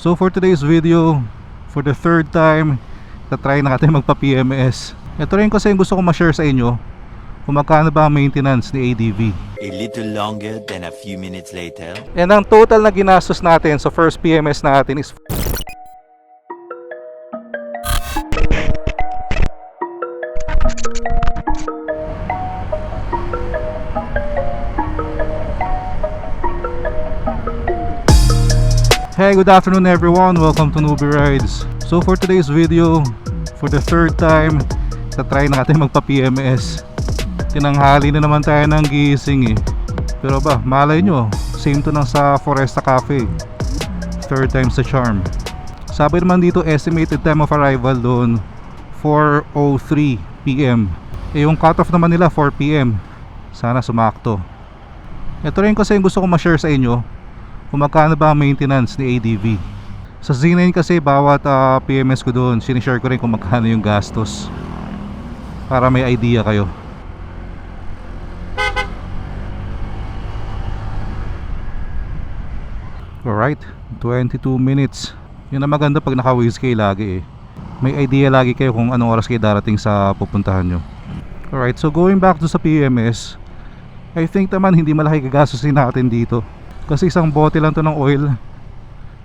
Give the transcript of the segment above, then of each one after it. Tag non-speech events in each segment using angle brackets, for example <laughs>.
So for today's video, for the third time, na-try natin magpa-PMS. Ito rin kasi yung gusto ko ma-share sa inyo kung magkano ba ang maintenance ni ADV. A little longer than a few minutes later. And ang total na ginastos natin sa first PMS natin is Hey, good afternoon everyone. Welcome to Newbie Rides. So for today's video, for the third time, na-try natin magpa-PMS. Tinanghali na naman tayo ng gising eh. Pero ba, malay nyo, same to nang sa Foresta Cafe. Third time sa charm. Sabi naman dito, estimated time of arrival doon, 4.03 p.m. Eh yung cutoff naman nila, 4 p.m. Sana sumakto. Ito rin kasi yung gusto ko ma-share sa inyo kung magkano ba ang maintenance ni ADV. Sa Z9 kasi bawat ah, PMS ko doon, sinishare ko rin kung magkano yung gastos. Para may idea kayo. Alright, 22 minutes. Yun ang maganda pag naka-waze kayo lagi eh. May idea lagi kayo kung anong oras kayo darating sa pupuntahan nyo. Alright, so going back to sa PMS, I think naman hindi malaki gagastusin natin dito. Kasi isang bote lang to ng oil.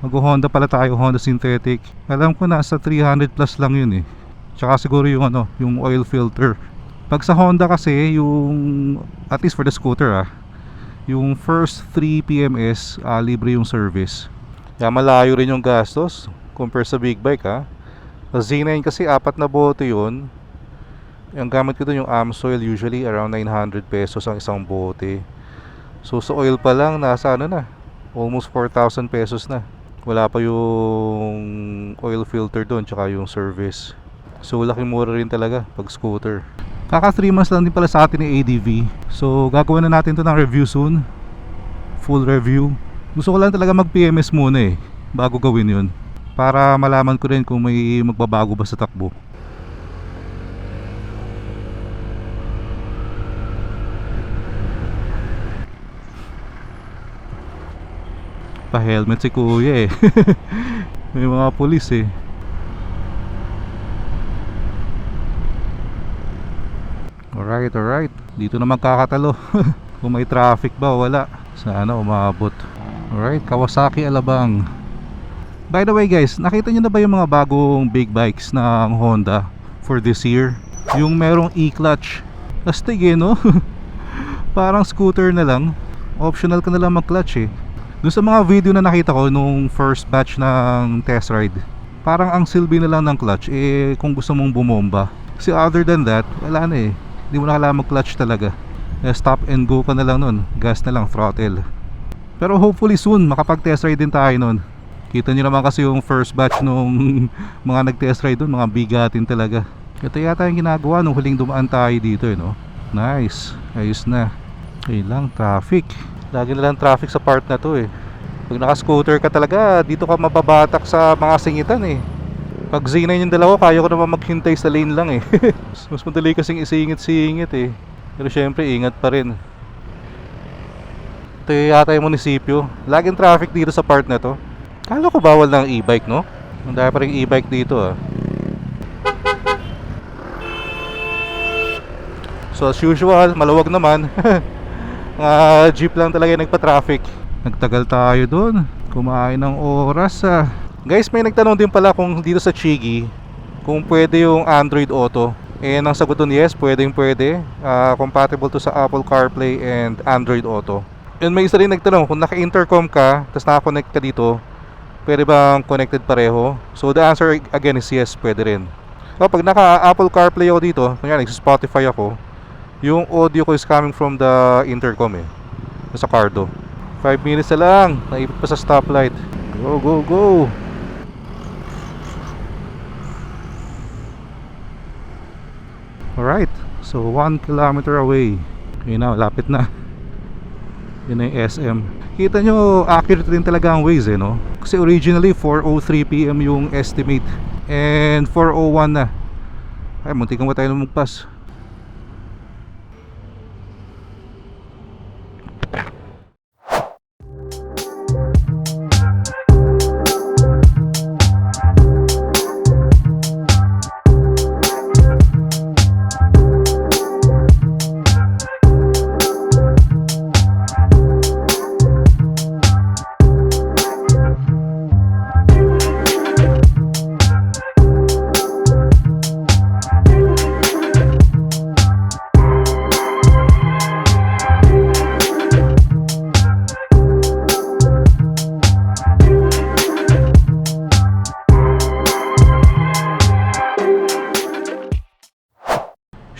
Mag-Honda pala tayo, Honda Synthetic. Alam ko nasa 300 plus lang yun eh. Tsaka siguro yung ano, yung oil filter. Pag sa Honda kasi, yung at least for the scooter ah, yung first 3 PMS, ah, libre yung service. Kaya malayo rin yung gastos compare sa big bike ha. Sa Z9 kasi apat na bote yun. Ang gamit ko dun yung Amsoil usually around 900 pesos ang isang bote. So sa oil pa lang nasa ano na, almost 4,000 pesos na. Wala pa yung oil filter doon tsaka yung service. So laking mura rin talaga pag scooter. Kaka 3 months lang din pala sa atin ni ADV. So gagawin na natin to ng review soon. Full review. Gusto ko lang talaga mag PMS muna eh bago gawin yun. Para malaman ko rin kung may magbabago ba sa takbo. Pa-helmet si kuya eh. <laughs> may mga pulis eh. Alright, alright. Dito na magkakatalo. <laughs> Kung may traffic ba, wala. Sana umabot. Alright, Kawasaki Alabang. By the way guys, nakita nyo na ba yung mga bagong big bikes ng Honda for this year? Yung merong e-clutch. Astig eh no? <laughs> Parang scooter na lang. Optional ka na lang mag-clutch eh. Doon sa mga video na nakita ko nung first batch ng test ride, parang ang silbi na lang ng clutch eh kung gusto mong bumomba. Kasi other than that, wala na eh. Hindi mo na kailangan mag-clutch talaga. Eh, stop and go ka na lang nun. Gas na lang, throttle. Pero hopefully soon, makapag-test ride din tayo nun. Kita nyo naman kasi yung first batch nung <laughs> mga nag-test ride dun, mga bigatin talaga. Ito yata yung ginagawa nung huling dumaan tayo dito eh, no? Nice. Ayos na. Ayun lang, traffic. Lagi na lang traffic sa part na to eh. Pag naka-scooter ka talaga, dito ka mababatak sa mga singitan eh. Pag Z9 yung dalawa, kaya ko naman maghintay sa lane lang eh. <laughs> Mas madali kasing isingit-singit eh. Pero syempre, ingat pa rin. Ito yata yung munisipyo. Laging traffic dito sa part na to. Kala ko bawal ng e-bike, no? Ang pa rin e-bike dito ah. So as usual, maluwag naman. <laughs> Mga jeep lang talaga yung nagpa-traffic. Nagtagal tayo doon. Kumain ng oras ah. Guys, may nagtanong din pala kung dito sa Chigi kung pwede yung Android Auto. Eh, ang sagot doon, yes, pwedeng pwede. Ah, compatible to sa Apple CarPlay and Android Auto. And may isa rin nagtanong kung naka-intercom ka, tapos naka-connect ka dito, pwede bang connected pareho? So the answer again is yes, pwede rin. So, pag naka-Apple CarPlay ako dito, kunyari, Spotify ako, yung audio ko is coming from the intercom eh. Sa Cardo. 5 minutes na lang. Naipit pa sa stoplight. Go, go, go. Alright. So, 1 kilometer away. Yun na, lapit na. <laughs> Yun na yung SM. Kita nyo, accurate din talaga ang Waze eh, no? Kasi originally, 4.03pm yung estimate. And 4.01 na. Ay, munti kang ba tayo lumagpas?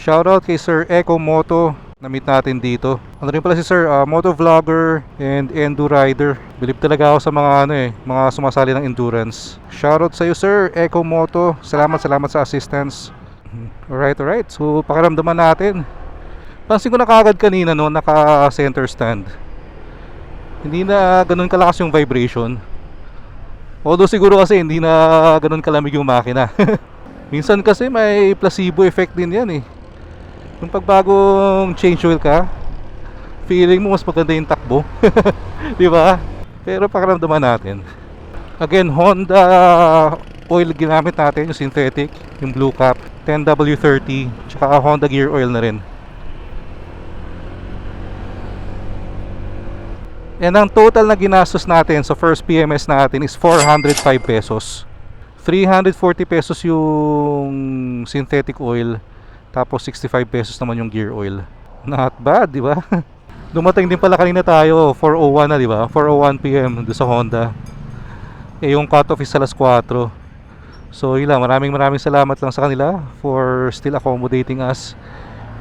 Shoutout kay Sir Echo Moto na meet natin dito. Ano rin pala si Sir, ah, moto vlogger and endo rider. Bilib talaga ako sa mga ano eh, mga sumasali ng endurance. Shoutout sa iyo Sir Echo Moto. Salamat, salamat sa assistance. Alright, alright. So, pakiramdaman natin. Pansin ko na kagad kanina no, naka center stand. Hindi na ganun kalakas yung vibration. Although siguro kasi hindi na ganun kalamig yung makina. <laughs> Minsan kasi may placebo effect din yan eh. Yung pagbagong change oil ka, feeling mo mas maganda yung takbo. <laughs> Di ba? Pero pakiramdaman natin. Again, Honda oil ginamit natin, yung synthetic, yung blue cap, 10W30, tsaka Honda gear oil na rin. And ang total na ginastos natin sa first PMS natin is 405 pesos. 340 pesos yung synthetic oil, tapos 65 pesos naman yung gear oil. Not bad, di ba? <laughs> Dumating din pala kanina tayo, 4.01 na, di ba? 4.01 PM doon sa Honda. Eh, yung cutoff is alas 4. So, yun lang. Maraming maraming salamat lang sa kanila for still accommodating us.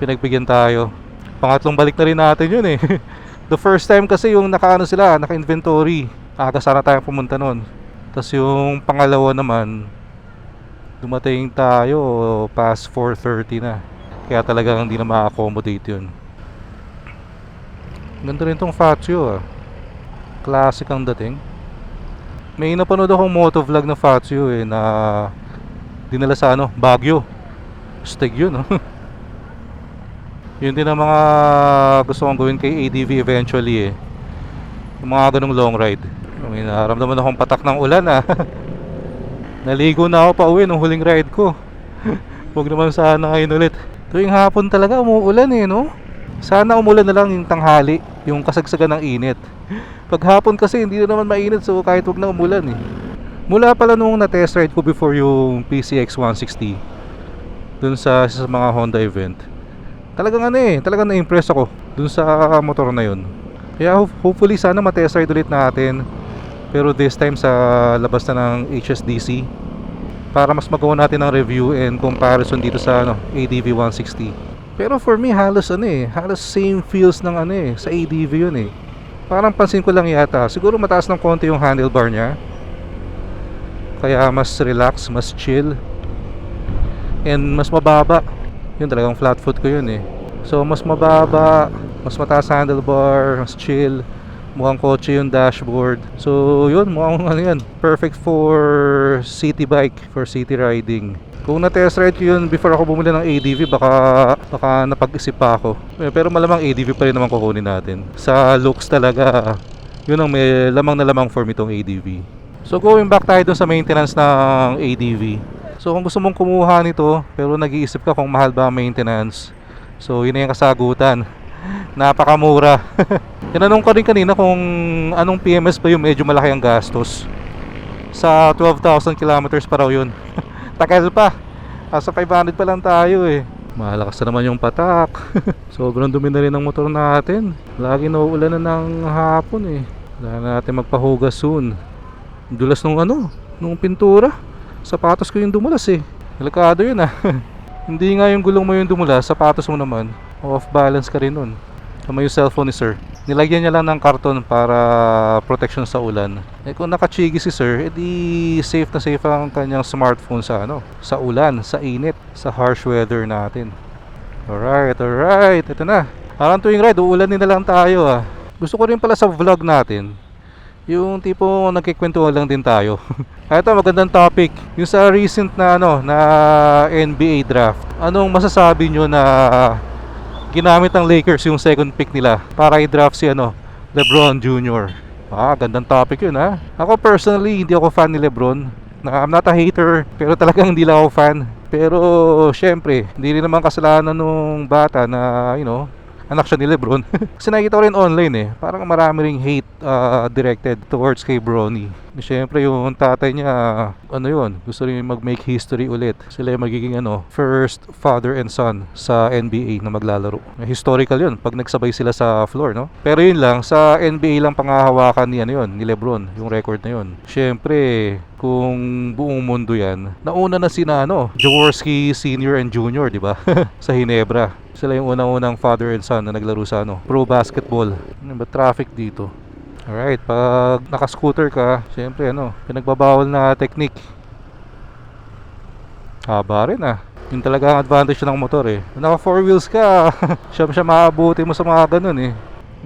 Pinagbigyan tayo. Pangatlong balik na rin natin yun eh. <laughs> The first time kasi yung nakaano sila, naka-inventory. Aga sana tayo pumunta nun. Tapos yung pangalawa naman, dumating tayo past 4.30 na. Kaya talagang hindi na ma-accommodate yun. Ganda rin tong Fazio ah. Classic ang dating. May napanood akong motovlog na Fazio eh na dinala sa ano, Baguio. Steg yun oh. <laughs> Yun din ang mga gusto kong gawin kay ADV eventually eh. Yung mga ganong long ride. May naramdaman akong patak ng ulan ah. <laughs> Naligo na ako pa uwi nung huling ride ko. <laughs> Huwag naman sana ngayon ulit. Tuwing hapon talaga umuulan eh no? Sana umulan na lang yung tanghali, yung kasagsagan ng init. <laughs> Pag hapon kasi hindi na naman mainit so kahit wag na umulan eh. Mula pala nung na-test ride ko before yung PCX 160 dun sa, sa mga Honda event. Talagang ano eh, talagang na-impress ako dun sa motor na yun. Kaya ho- hopefully sana ma-test ride ulit natin. Pero this time sa labas na ng HSDC para mas magawa natin ng review and comparison dito sa ano, ADV 160. Pero for me halos ano eh, halos same feels ng ano eh, sa ADV yun eh. Parang pansin ko lang yata, siguro mataas ng konti yung handlebar niya. Kaya mas relax, mas chill. And mas mababa. Yun talagang flat foot ko yun eh. So mas mababa, mas mataas handlebar, mas chill. Mukhang kotse yung dashboard. So yun, mukhang ano yan. Perfect for city bike, for city riding. Kung na-test ride ko yun before ako bumili ng ADV, baka, baka napag-isip pa ako. Eh, Pero malamang ADV pa rin naman kukunin natin. Sa looks talaga, yun ang may lamang na lamang for me tong ADV. So going back tayo dun sa maintenance ng ADV. So kung gusto mong kumuha nito, pero nag-iisip ka kung mahal ba ang maintenance. So yun na yung kasagutan. Napakamura. <laughs> Tinanong ko rin kanina kung anong PMS ba yung medyo malaki ang gastos. Sa 12,000 kilometers pa raw yun. <laughs> Tagal pa. Nasa 500 pa lang tayo eh. Malakas na naman yung patak. <laughs> Sobrang dumi na rin ng motor natin. Lagi nauulan na ng hapon eh. Kailangan natin magpahugas soon. Dulas nung ano, nung pintura. Sapatos ko yung dumulas eh. Delikado yun ah. Hindi nga yung gulong mo yung dumulas, sapatos mo naman. Off balance ka rin nun. Tama yung cellphone ni sir. Nilagyan niya lang ng karton para protection sa ulan. Eh kung nakachigi si sir, edi safe na safe ang kanyang smartphone sa ano, sa ulan, sa init, sa harsh weather natin. Alright, alright. Ito na. Parang tuwing ride, uulan na lang tayo ah. Gusto ko rin pala sa vlog natin, yung tipo nagkikwentuhan lang din tayo. <laughs> Ito magandang topic. Yung sa recent na ano na NBA draft. Anong masasabi nyo na ginamit ng Lakers yung second pick nila para i-draft si ano LeBron Jr. Ah, gandang topic yun ha. Ako personally, hindi ako fan ni LeBron. Na, I'm not a hater, pero talagang hindi lang ako fan. Pero syempre, hindi rin naman kasalanan nung bata na, you know, anak siya ni Lebron. <laughs> Kasi nakikita ko rin online eh, parang marami ring hate uh, directed towards kay Bronny. Siyempre yung tatay niya, ano yun, gusto rin mag-make history ulit. Sila yung magiging ano, first father and son sa NBA na maglalaro. Historical yun, pag nagsabay sila sa floor, no? Pero yun lang, sa NBA lang pangahawakan ni, ano yun, ni Lebron, yung record na yun. Siyempre, kung buong mundo yan, nauna na sina, ano, Jaworski Senior and Junior, di ba? <laughs> sa Hinebra. Sila yung unang-unang father and son na naglaro sa ano, pro basketball. Ano ba traffic dito? Alright, pag naka-scooter ka, syempre ano, pinagbabawal na technique. Haba rin ah. Yun talaga ang advantage ng motor eh. Naka four wheels ka, <laughs> siya siya maabuti mo sa mga ganun eh.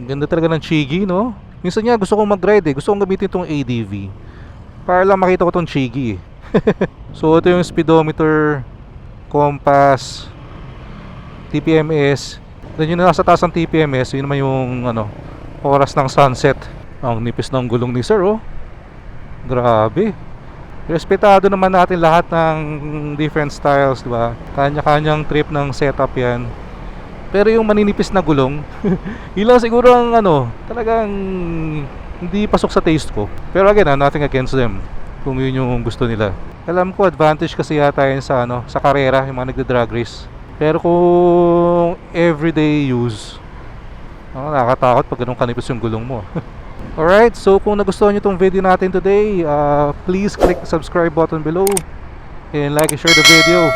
Ganda talaga ng Chigi, no? Minsan nga gusto kong mag-ride eh. Gusto kong gamitin itong ADV. Para lang makita ko tong Chigi eh. <laughs> so ito yung speedometer, compass, TPMS. Then yung nasa taas ng TPMS, yun naman yung ano, oras ng sunset. Ang nipis ng gulong ni sir, oh. Grabe. Respetado naman natin lahat ng different styles, di ba? Kanya-kanyang trip ng setup yan. Pero yung maninipis na gulong, <laughs> ilang siguro ang ano, talagang hindi pasok sa taste ko. Pero again, ah, nothing against them kung yun yung gusto nila. Alam ko advantage kasi yata yun sa ano, sa karera, yung mga nagda-drag race. Pero kung everyday use, ah, nakakatakot pag ganun kanipis yung gulong mo. <laughs> Alright, so kung nagustuhan nyo itong video natin today, uh, please click the subscribe button below and like and share the video.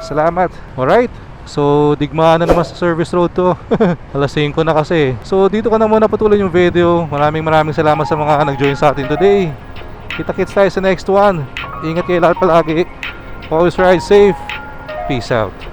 Salamat. Alright, so digmaan na naman sa service road to. <laughs> Alas 5 na kasi. So dito ko na muna patuloy yung video. Maraming maraming salamat sa mga nag-join sa atin today. Kita-kits tayo sa next one. Ingat kayo lahat palagi. Always ride safe. Peace out.